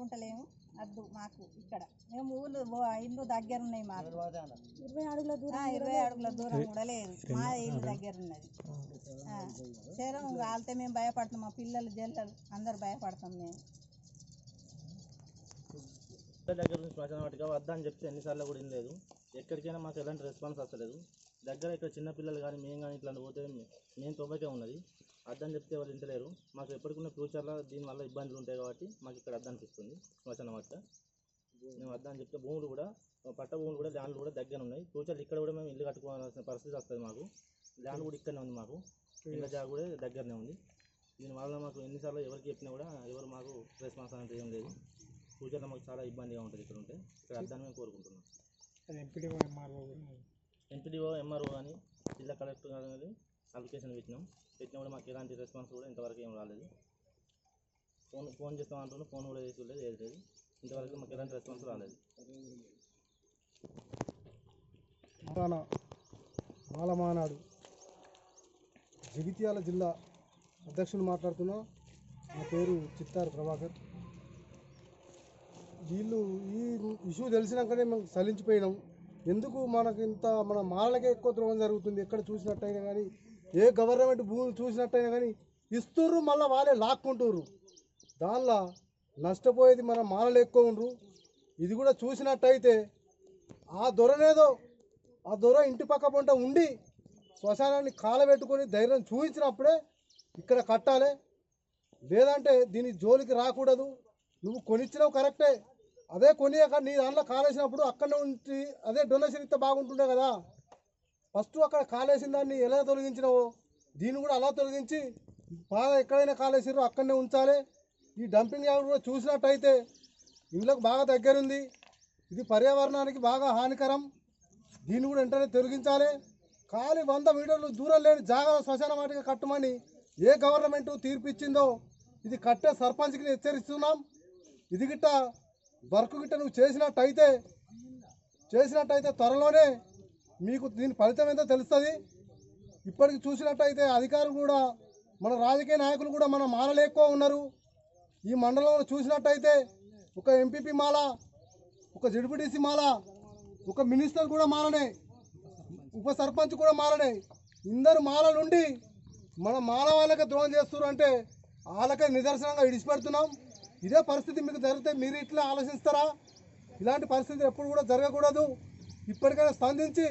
వాడుకుంటలేము అద్దు మాకు ఇక్కడ. మేము ఊళ్ళు ఇల్లు దగ్గర ఉన్నాయి మాకు. ఇరవై అడుగుల దూరం ఇరవై అడుగుల దూరం కూడా లేదు మా ఇల్లు దగ్గర ఉన్నది. శరం కాలితే మేము భయపడతాం మా పిల్లలు జల్లలు అందరు భయపడతాం మేము. దగ్గర నుంచి శ్మశాన వాటిక వద్దా అని చెప్తే ఎన్నిసార్లు కూడా వినలేదు. ఎక్కడికైనా మాకు ఎలాంటి రెస్పాన్స్ వస్తలేదు. దగ్గర ఇక్కడ చిన్నపిల్లలు కానీ మేము కానీ ఇట్లాంటి పోతే మేము తొంభైకే ఉన్నది. అర్థం చెప్తే వాళ్ళు వింటలేరు. మాకు ఎప్పటికున్న ఫ్యూచర్లో దీనివల్ల ఇబ్బందులు ఉంటాయి కాబట్టి మాకు ఇక్కడ అర్థం అనిపిస్తుంది. శ్మశాన వాటిక మేము అర్థం చెప్తే భూములు కూడా పట్ట భూములు కూడా ల్యాండ్లు కూడా దగ్గర ఉన్నాయి. ఫ్యూచర్లో ఇక్కడ కూడా మేము ఇల్లు కట్టుకోవాల్సిన పరిస్థితి వస్తుంది మాకు. ల్యాండ్ కూడా ఇక్కడనే ఉంది మాకు. ఇళ్ళ జాగ కూడా దగ్గరనే ఉంది. దీనివల్ల మాకు ఎన్నిసార్లు ఎవరికి చెప్పినా కూడా ఎవరు మాకు రెస్పాన్స్ అనేది ఏం లేదు. ఫ్యూచర్లో మాకు చాలా ఇబ్బందిగా ఉంటుంది ఇక్కడ ఉంటే. ఇక్కడ అర్థాన్ని మేము కోరుకుంటున్నాం. ఎంపీడీఓ ఎంఆర్ఓ కానీ జిల్లా కలెక్టర్ కానీ అప్లికేషన్ పెట్టినాం. పెట్టినా కూడా మాకు ఎలాంటి రెస్పాన్స్ కూడా ఇంతవరకు ఏం రాలేదు. ఫోన్ ఫోన్ చేస్తాం అంటున్నాం ఫోన్ కూడా చేసి లేదు ఏది లేదు. ఇంతవరకు మాకు ఎలాంటి రెస్పాన్స్ రాలేదు. మాన మాలమానాడు జగిత్యాల జిల్లా అధ్యక్షులు మాట్లాడుతున్నా నా పేరు చిత్తారు ప్రభాకర్. వీళ్ళు ఈ ఇష్యూ తెలిసినాకనే మేము సలించిపోయినాం. ఎందుకు మనకు ఇంత మన మాలలకే ఎక్కువ ద్రోహం జరుగుతుంది? ఎక్కడ చూసినట్టయినా కానీ ఏ గవర్నమెంట్ భూములు చూసినట్టయినా కానీ ఇస్తుర్రు మళ్ళీ వాళ్ళే లాక్కుంటుర్రు. దానిలో నష్టపోయేది మన మాలలు ఎక్కువ ఉండరు. ఇది కూడా చూసినట్టయితే ఆ దొరనేదో ఆ దొర ఇంటి పక్క పంట ఉండి శ్మశానాన్ని కాలబెట్టుకొని ధైర్యం చూపించినప్పుడే ఇక్కడ కట్టాలి. లేదంటే దీని జోలికి రాకూడదు. నువ్వు కొనిచ్చినావు కరెక్టే. అదే కొనియాక నీ దాంట్లో కాలేసినప్పుడు అక్కడనే ఉంచి అదే డొనేషన్ ఇస్తే బాగుంటుండే కదా. ఫస్ట్ అక్కడ కాలేసిన దాన్ని ఎలా తొలగించినావో దీన్ని కూడా అలా తొలగించి బాగా ఎక్కడైనా కాలేసిరో అక్కడనే ఉంచాలి. ఈ డంపింగ్ యార్డ్ కూడా చూసినట్టయితే ఇళ్ళకు బాగా దగ్గరుంది. ఇది పర్యావరణానికి బాగా హానికరం. దీన్ని కూడా వెంటనే తొలగించాలి. ఖాళీ వంద మీటర్లు దూరం లేని జాగా శ్మశాన వాటిగా కట్టమని ఏ గవర్నమెంట్ తీర్పు ఇచ్చిందో ఇది కట్టే సర్పంచ్కి హెచ్చరిస్తున్నాం. ఇది గిట్ట వర్క్ గిట్ట నువ్వు చేసినట్టయితే చేసినట్టయితే త్వరలోనే మీకు దీని ఫలితం ఏందో తెలుస్తుంది. ఇప్పటికి చూసినట్టయితే అధికారులు కూడా మన రాజకీయ నాయకులు కూడా మన మాలలు ఎక్కువ ఉన్నారు. ఈ మండలంలో చూసినట్టయితే ఒక ఎంపీపీ మాల ఒక జడ్పీటీసీ మాల ఒక మినిస్టర్ కూడా మాలనే ఉప సర్పంచ్ కూడా మాలనే. ఇందరు మాల నుండి మన మాల వాళ్ళకే ద్రోహం చేస్తున్నారు అంటే వాళ్ళకే నిదర్శనంగా ఇడిచిపెడుతున్నాం. ఇదే పరిస్థితి మీకు జరిగితే మీరు ఇట్లా ఆలోచిస్తారా? ఇలాంటి పరిస్థితి ఎప్పుడు కూడా జరగకూడదు. ఇప్పటికైనా స్పందించి